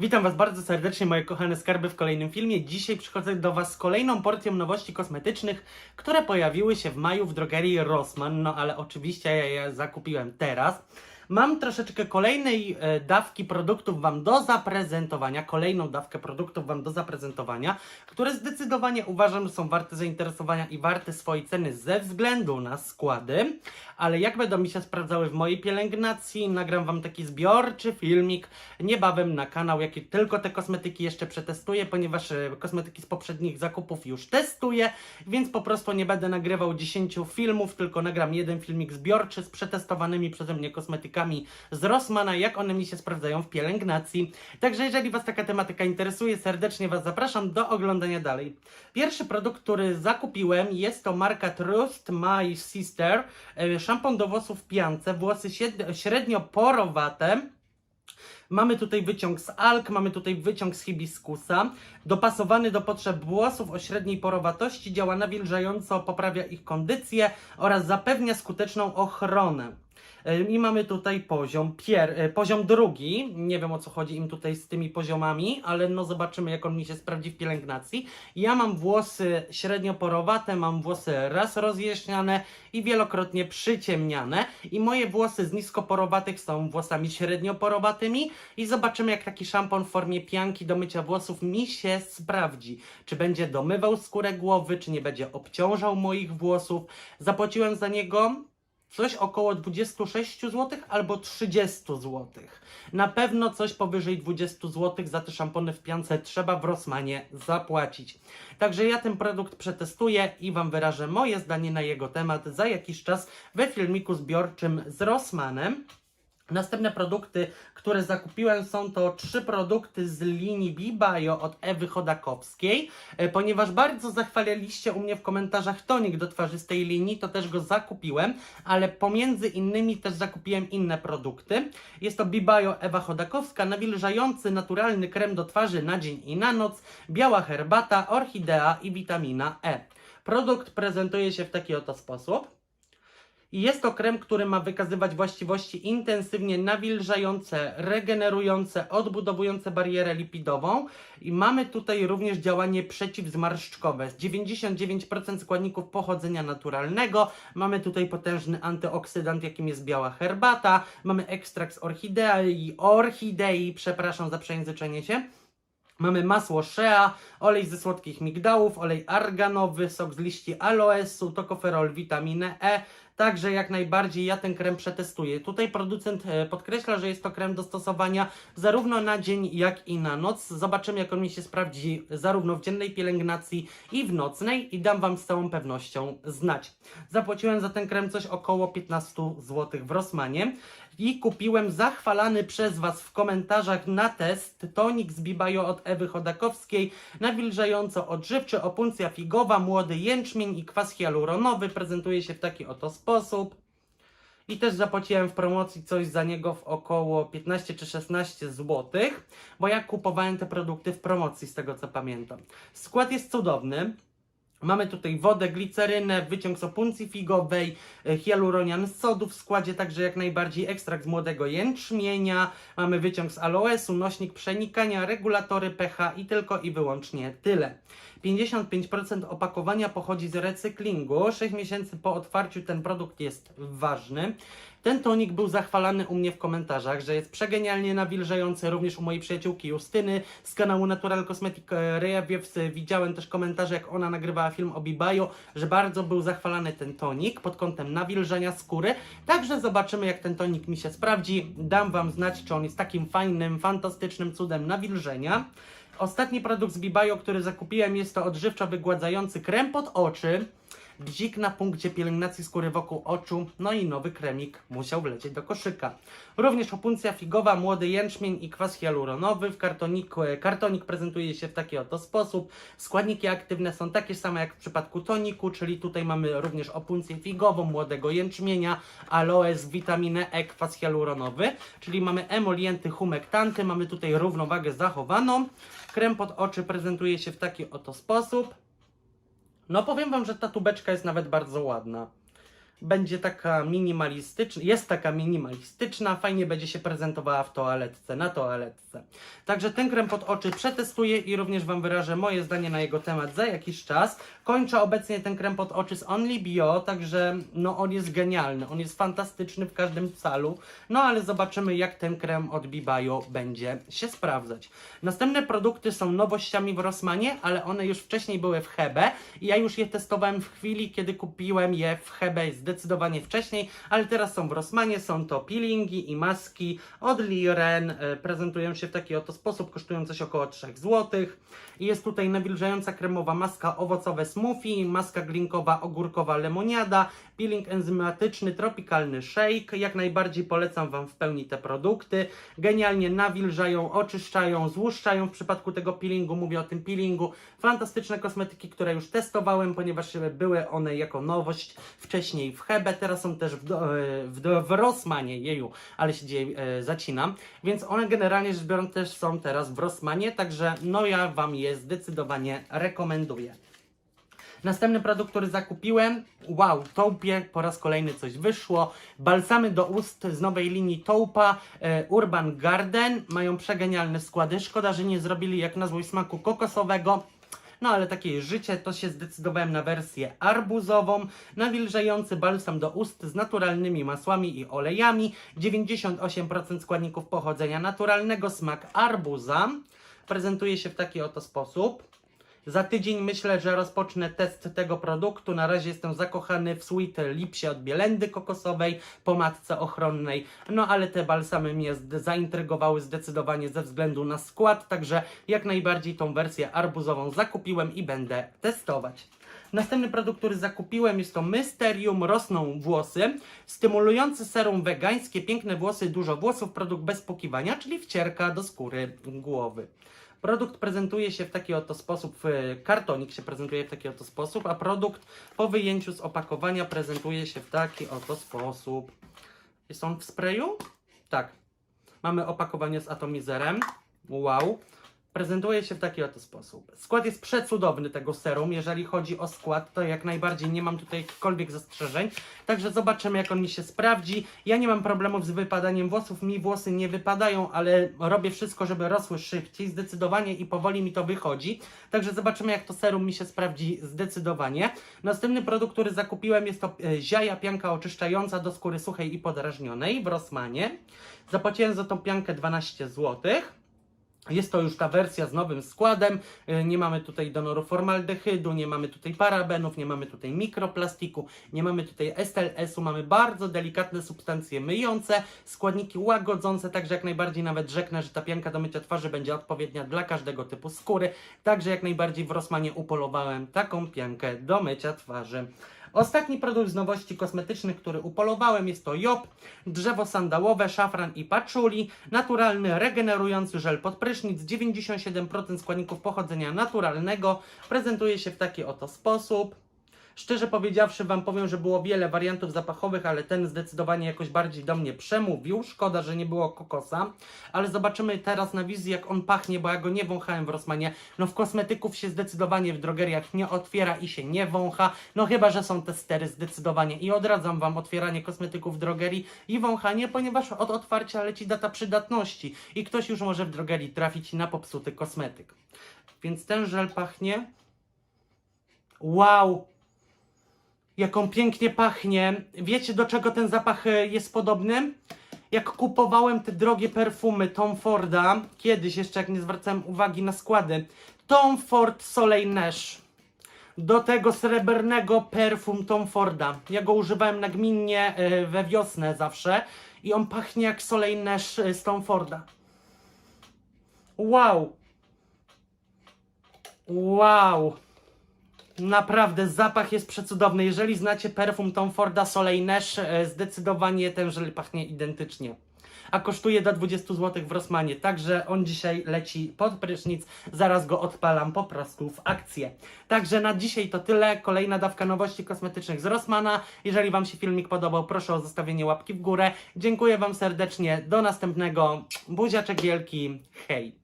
Witam Was bardzo serdecznie, moje kochane skarby, w kolejnym filmie. Dzisiaj przychodzę do Was z kolejną porcją nowości kosmetycznych, które pojawiły się w maju w drogerii Rossmann. No ale oczywiście ja je zakupiłem teraz. Mam troszeczkę kolejnej e, dawki produktów Wam do zaprezentowania, kolejną dawkę produktów Wam do zaprezentowania, które zdecydowanie uważam, są warte zainteresowania i warte swojej ceny ze względu na składy. Ale jak będą mi się sprawdzały w mojej pielęgnacji, nagram Wam taki zbiorczy filmik niebawem na kanał, jaki tylko te kosmetyki jeszcze przetestuję, ponieważ e, kosmetyki z poprzednich zakupów już testuję, więc po prostu nie będę nagrywał 10 filmów, tylko nagram jeden filmik zbiorczy z przetestowanymi przeze mnie kosmetykami z Rossmana, jak one mi się sprawdzają w pielęgnacji. Także jeżeli Was taka tematyka interesuje, serdecznie Was zapraszam do oglądania dalej. Pierwszy produkt, który zakupiłem jest to marka Trust My Sister, e, szampon do włosów w piance, włosy średnio porowate. Mamy tutaj wyciąg z alk, mamy tutaj wyciąg z hibiskusa, dopasowany do potrzeb włosów o średniej porowatości, działa nawilżająco, poprawia ich kondycję oraz zapewnia skuteczną ochronę. I mamy tutaj poziom pier, e, poziom drugi. Nie wiem o co chodzi im tutaj z tymi poziomami, ale no zobaczymy jak on mi się sprawdzi w pielęgnacji. Ja mam włosy średnio porowate, mam włosy raz rozjaśniane i wielokrotnie przyciemniane. I moje włosy z nisko porowatych są włosami średnio porowatymi. I zobaczymy jak taki szampon w formie pianki do mycia włosów mi się sprawdzi. Czy będzie domywał skórę głowy, czy nie będzie obciążał moich włosów. Zapłaciłem za niego coś około 26 zł albo 30 zł. Na pewno coś powyżej 20 zł za te szampony w piance trzeba w Rossmanie zapłacić. Także ja ten produkt przetestuję i Wam wyrażę moje zdanie na jego temat za jakiś czas we filmiku zbiorczym z Rossmanem. Następne produkty, które zakupiłem, są to trzy produkty z linii B-Bio od Ewy Chodakowskiej. E, Ponieważ bardzo zachwaliliście u mnie w komentarzach tonik do twarzy z tej linii, to też go zakupiłem, ale pomiędzy innymi też zakupiłem inne produkty. Jest to B-Bio Ewa Chodakowska, nawilżający naturalny krem do twarzy na dzień i na noc, biała herbata, orchidea i witamina E. Produkt prezentuje się w taki oto sposób. I jest to krem, który ma wykazywać właściwości intensywnie nawilżające, regenerujące, odbudowujące barierę lipidową. I mamy tutaj również działanie przeciwzmarszczkowe. Z 99% składników pochodzenia naturalnego. Mamy tutaj potężny antyoksydant, jakim jest biała herbata. Mamy ekstrakt z orchidei, orchidei, przepraszam za przejęzyczenie się. Mamy masło shea, olej ze słodkich migdałów, olej arganowy, sok z liści aloesu, tokoferol, witaminę E. Także jak najbardziej ja ten krem przetestuję. Tutaj producent e, podkreśla, że jest to krem do stosowania zarówno na dzień, jak i na noc. Zobaczymy, jak on mi się sprawdzi zarówno w dziennej pielęgnacji i w nocnej i dam Wam z całą pewnością znać. Zapłaciłem za ten krem coś około 15 zł w Rossmanie i kupiłem zachwalany przez Was w komentarzach na test tonik z Bibajo od Ewy Chodakowskiej, nawilżająco odżywczy, opuncja figowa, młody jęczmień i kwas hialuronowy. Prezentuje się w taki oto sposób. I też zapłaciłem w promocji coś za niego w około 15 czy 16 zł, bo ja kupowałem te produkty w promocji, z tego co pamiętam. Skład jest cudowny. Mamy tutaj wodę, glicerynę, wyciąg z opuncji figowej, e, hialuronian z sodu w składzie, także jak najbardziej ekstrakt z młodego jęczmienia. Mamy wyciąg z aloesu, nośnik przenikania, regulatory pH i tylko i wyłącznie tyle. 55% opakowania pochodzi z recyklingu. 6 miesięcy po otwarciu ten produkt jest ważny. Ten tonik był zachwalany u mnie w komentarzach, że jest przegenialnie nawilżający, również u mojej przyjaciółki Justyny z kanału Natural Cosmetic e, Rejawiews. Widziałem też komentarze, jak ona nagrywała film o Bibajo, że bardzo był zachwalany ten tonik pod kątem nawilżenia skóry. Także zobaczymy, jak ten tonik mi się sprawdzi. Dam Wam znać, czy on jest takim fajnym, fantastycznym cudem nawilżenia. Ostatni produkt z Bibajo, który zakupiłem, jest to odżywczo wygładzający krem pod oczy. Bzik na punkcie pielęgnacji skóry wokół oczu, no i nowy kremik musiał wlecieć do koszyka. Również opuncja figowa, młody jęczmień i kwas hialuronowy. W kartoniku, e, kartonik prezentuje się w taki oto sposób. Składniki aktywne są takie same jak w przypadku toniku, czyli tutaj mamy również opuncję figową, młodego jęczmienia, aloes, witaminę E, kwas hialuronowy, czyli mamy emolienty, humektanty, mamy tutaj równowagę zachowaną. Krem pod oczy prezentuje się w taki oto sposób. No powiem Wam, że ta tubeczka jest nawet bardzo ładna. Będzie taka minimalistyczna, jest taka minimalistyczna, fajnie będzie się prezentowała w toaletce, na toaletce. Także ten krem pod oczy przetestuję i również Wam wyrażę moje zdanie na jego temat za jakiś czas. Kończę obecnie ten krem pod oczy z Only Bio, także no on jest genialny, on jest fantastyczny w każdym calu, no ale zobaczymy jak ten krem od Bibayo będzie się sprawdzać. Następne produkty są nowościami w Rossmanie, ale one już wcześniej były w Hebe i ja już je testowałem w chwili, kiedy kupiłem je w Hebe zdecydowanie wcześniej, ale teraz są w Rossmanie, są to peelingi i maski od Liren, e, prezentują się w taki oto sposób, kosztują coś około 3 zł. I jest tutaj nawilżająca kremowa maska owocowe smoothie, maska glinkowa ogórkowa lemoniada, peeling enzymatyczny, tropikalny shake. Jak najbardziej polecam Wam w pełni te produkty. Genialnie nawilżają, oczyszczają, złuszczają w przypadku tego peelingu, mówię o tym peelingu. Fantastyczne kosmetyki, które już testowałem, ponieważ były one jako nowość wcześniej w Hebe, teraz są też w, e, w, w Rossmanie, jeju, ale się dzieje, e, zacinam. Więc one generalnie rzecz biorąc też są teraz w Rossmanie, także no ja Wam je zdecydowanie rekomenduję. Następny produkt, który zakupiłem, wow, Taupie, po raz kolejny coś wyszło. Balsamy do ust z nowej linii Taupa e, Urban Garden. Mają przegenialne składy. Szkoda, że nie zrobili jak na złość smaku kokosowego. No ale takie życie, to się zdecydowałem na wersję arbuzową, nawilżający balsam do ust z naturalnymi masłami i olejami, 98% składników pochodzenia naturalnego, smak arbuza. Prezentuje się w taki oto sposób. Za tydzień myślę, że rozpocznę test tego produktu. Na razie jestem zakochany w Sweet Lipsie od Bielendy kokosowej, pomadce ochronnej. No ale te balsamy mnie zaintrygowały zdecydowanie ze względu na skład, także jak najbardziej tą wersję arbuzową zakupiłem i będę testować. Następny produkt, który zakupiłem jest to Mysterium Rosną Włosy. Stymulujący serum wegańskie, piękne włosy, dużo włosów, produkt bez pokiwania, czyli wcierka do skóry głowy. Produkt prezentuje się w taki oto sposób, kartonik się prezentuje w taki oto sposób, a produkt po wyjęciu z opakowania prezentuje się w taki oto sposób. Jest on w sprayu? Tak. Mamy opakowanie z atomizerem. Wow. Prezentuje się w taki oto sposób. Skład jest przecudowny tego serum. Jeżeli chodzi o skład, to jak najbardziej nie mam tutaj jakichkolwiek zastrzeżeń. Także zobaczymy, jak on mi się sprawdzi. Ja nie mam problemów z wypadaniem włosów. Mi włosy nie wypadają, ale robię wszystko, żeby rosły szybciej, zdecydowanie i powoli mi to wychodzi. Także zobaczymy, jak to serum mi się sprawdzi zdecydowanie. Następny produkt, który zakupiłem, jest to e, ziaja pianka oczyszczająca do skóry suchej i podrażnionej w Rossmanie. Zapłaciłem za tą piankę 12 złotych. Jest to już ta wersja z nowym składem. Yy, Nie mamy tutaj donoru formaldehydu, nie mamy tutaj parabenów, nie mamy tutaj mikroplastiku, nie mamy tutaj SLS-u. Mamy bardzo delikatne substancje myjące, składniki łagodzące, także jak najbardziej nawet rzeknę, że ta pianka do mycia twarzy będzie odpowiednia dla każdego typu skóry. Także jak najbardziej w Rossmanie upolowałem taką piankę do mycia twarzy. Ostatni produkt z nowości kosmetycznych, który upolowałem jest to Job, drzewo sandałowe, szafran i patchouli, naturalny, regenerujący żel pod prysznic, 97% składników pochodzenia naturalnego, prezentuje się w taki oto sposób. Szczerze powiedziawszy, Wam powiem, że było wiele wariantów zapachowych, ale ten zdecydowanie jakoś bardziej do mnie przemówił. Szkoda, że nie było kokosa, ale zobaczymy teraz na wizji, jak on pachnie, bo ja go nie wąchałem w Rossmanie. No w kosmetyków się zdecydowanie w drogeriach nie otwiera i się nie wącha, no chyba, że są testery zdecydowanie. I odradzam Wam otwieranie kosmetyków w drogerii i wąchanie, ponieważ od otwarcia leci data przydatności i ktoś już może w drogerii trafić na popsuty kosmetyk. Więc ten żel pachnie. Wow! Jaką pięknie pachnie. Wiecie do czego ten zapach e, jest podobny? Jak kupowałem te drogie perfumy Tom Forda, kiedyś jeszcze jak nie zwracałem uwagi na składy, Tom Ford Soleil Nash. Do tego srebrnego perfum Tom Forda. Ja go używałem nagminnie e, we wiosnę zawsze i on pachnie jak Soleil Nash e, z Tom Forda. Wow! Wow! Naprawdę, zapach jest przecudowny. Jeżeli znacie perfum Tom Forda Soleil Nash, e, zdecydowanie ten żel pachnie identycznie. A kosztuje do 20 zł w Rossmanie, także on dzisiaj leci pod prysznic. Zaraz go odpalam po prostu w akcję. Także na dzisiaj to tyle. Kolejna dawka nowości kosmetycznych z Rossmana. Jeżeli Wam się filmik podobał, proszę o zostawienie łapki w górę. Dziękuję Wam serdecznie. Do następnego. Buziaczek wielki. Hej!